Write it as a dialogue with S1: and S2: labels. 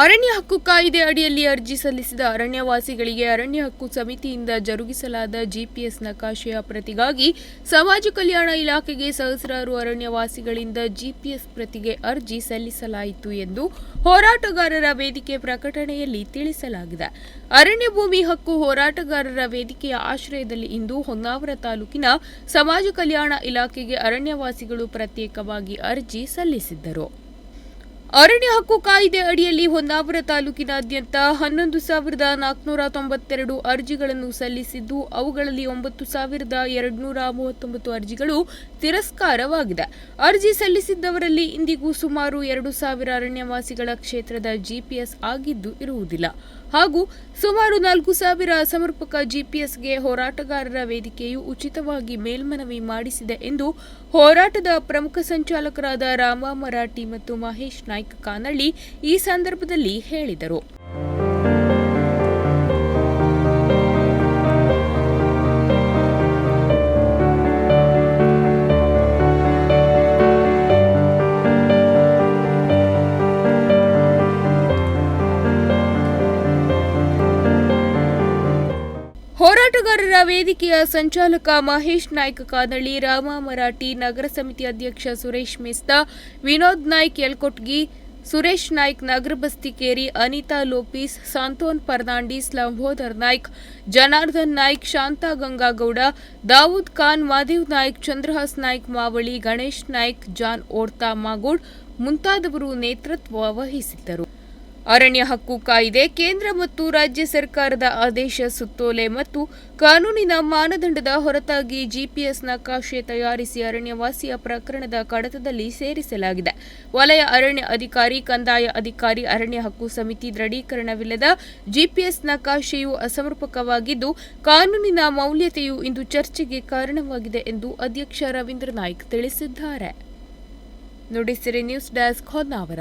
S1: ಅರಣ್ಯ ಹಕ್ಕು ಕಾಯಿದೆ ಅಡಿಯಲ್ಲಿ ಅರ್ಜಿ ಸಲ್ಲಿಸಿದ ಅರಣ್ಯವಾಸಿಗಳಿಗೆ ಅರಣ್ಯ ಹಕ್ಕು ಸಮಿತಿಯಿಂದ ಜರುಗಿಸಲಾದ ಜಿಪಿಎಸ್ ನಕಾಶೆಯ ಪ್ರತಿಗಾಗಿ ಸಮಾಜ ಕಲ್ಯಾಣ ಇಲಾಖೆಗೆ ಸಹಸ್ರಾರು ಅರಣ್ಯವಾಸಿಗಳಿಂದ ಜಿಪಿಎಸ್ ಪ್ರತಿಗೆ ಅರ್ಜಿ ಸಲ್ಲಿಸಲಾಯಿತು ಎಂದು ಹೋರಾಟಗಾರರ ವೇದಿಕೆ ಪ್ರಕಟಣೆಯಲ್ಲಿ ತಿಳಿಸಲಾಗಿದೆ. ಅರಣ್ಯ ಭೂಮಿ ಹಕ್ಕು ಹೋರಾಟಗಾರರ ವೇದಿಕೆಯ ಆಶ್ರಯದಲ್ಲಿ ಇಂದು ಹೊನ್ನಾವರ ತಾಲೂಕಿನ ಸಮಾಜ ಕಲ್ಯಾಣ ಇಲಾಖೆಗೆ ಅರಣ್ಯವಾಸಿಗಳು ಪ್ರತ್ಯೇಕವಾಗಿ ಅರ್ಜಿ ಸಲ್ಲಿಸಿದ್ದರು. ಅರಣ್ಯ ಹಕ್ಕು ಕಾಯ್ದೆ ಅಡಿಯಲ್ಲಿ ಹೊನ್ನಾವರ ತಾಲೂಕಿನಾದ್ಯಂತ ಹನ್ನೊಂದು ಸಾವಿರದ ನಾಲ್ಕುನೂರ ತೊಂಬತ್ತೆರಡು ಅರ್ಜಿಗಳನ್ನು ಸಲ್ಲಿಸಿದ್ದು, ಅವುಗಳಲ್ಲಿ ಒಂಬತ್ತು ಸಾವಿರದ ಎರಡುನೂರ ಮೂವತ್ತೊಂಬತ್ತು ಅರ್ಜಿಗಳು ತಿರಸ್ಕಾರವಾಗಿದೆ. ಅರ್ಜಿ ಸಲ್ಲಿಸಿದ್ದವರಲ್ಲಿ ಇಂದಿಗೂ ಸುಮಾರು ಎರಡು ಸಾವಿರ ಅರಣ್ಯವಾಸಿಗಳ ಕ್ಷೇತ್ರದ ಜಿಪಿಎಸ್ ಆಗಿದ್ದು ಇರುವುದಿಲ್ಲ. ಹಾಗೂ ಸುಮಾರು ನಾಲ್ಕು ಸಾವಿರ ಅಸಮರ್ಪಕ ಜಿಪಿಎಸ್ಗೆ ಹೋರಾಟಗಾರರ ವೇದಿಕೆಯು ಉಚಿತವಾಗಿ ಮೇಲ್ಮನವಿ ಮಾಡಿಸಿದೆ ಎಂದು ಹೋರಾಟದ ಪ್ರಮುಖ ಸಂಚಾಲಕರಾದ ರಾಮ ಮರಾಠಿ ಮತ್ತು ಮಹೇಶ್ ನಾಯ್ಕ ಕಾನಳ್ಳಿ ಈ ಸಂದರ್ಭದಲ್ಲಿ ಹೇಳಿದರು. ಹೋರಾಟಗಾರರ ವೇದಿಕೆಯ ಸಂಚಾಲಕ ಮಹೇಶ್ ನಾಯ್ಕ ಕಾನಳ್ಳಿ, ರಾಮ ಮರಾಠಿ ನಗರ ಸಮಿತಿ ಅಧ್ಯಕ್ಷ ಸುರೇಶ್ ಮಿಸ್ತಾ, ವಿನೋದ್ ನಾಯ್ಕ್ ಯಲ್ಕೊಟ್ಗಿ, ಸುರೇಶ್ ನಾಯ್ಕ್ ನಗರ ಬಸ್ತಿಕೇರಿ ಅನಿತಾ ಲೋಪಿಸ್ ಸಾಂತೋನ್ ಫರ್ನಾಂಡಿಸ್ ಲಂಬೋದರ್ ನಾಯ್ಕ್, ಜನಾರ್ದನ್ ನಾಯ್ಕ್, ಶಾಂತಾ ಗಂಗಾಗೌಡ, ದಾವೂದ್ ಖಾನ್, ಮಾದೇವ್ ನಾಯ್ಕ್, ಚಂದ್ರಹಾಸ್ ನಾಯ್ಕ್, ಮಾವಳಿ ಗಣೇಶ್ ನಾಯ್ಕ್, ಜಾನ್ ಓಡ್ತಾ ಮಾಗೋಡ್ ಮುಂತಾದವರು ನೇತೃತ್ವ ವಹಿಸಿದ್ದರು. ಅರಣ್ಯ ಹಕ್ಕು ಕಾಯಿದೆ ಕೇಂದ್ರ ಮತ್ತು ರಾಜ್ಯ ಸರ್ಕಾರದ ಆದೇಶ ಸುತ್ತೋಲೆ ಮತ್ತು ಕಾನೂನಿನ ಮಾನದಂಡದ ಹೊರತಾಗಿ ಜಿಪಿಎಸ್ ನಕಾಶೆ ತಯಾರಿಸಿ ಅರಣ್ಯವಾಸಿಯ ಪ್ರಕರಣದ ಕಡತದಲ್ಲಿ ಸೇರಿಸಲಾಗಿದೆ. ವಲಯ ಅರಣ್ಯ ಅಧಿಕಾರಿ, ಕಂದಾಯ ಅಧಿಕಾರಿ, ಅರಣ್ಯ ಹಕ್ಕು ಸಮಿತಿ ದೃಢೀಕರಣವಿಲ್ಲದ ಜಿಪಿಎಸ್ ನಕಾಶೆಯು ಅಸಮರ್ಪಕವಾಗಿದ್ದು, ಕಾನೂನಿನ ಮೌಲ್ಯತೆಯು ಇಂದು ಚರ್ಚೆಗೆ ಕಾರಣವಾಗಿದೆ ಎಂದು ಅಧ್ಯಕ್ಷ ರವೀಂದ್ರ ನಾಯ್ಕ್ ತಿಳಿಸಿದ್ದಾರೆ. Nudisiri news desk Honnavar.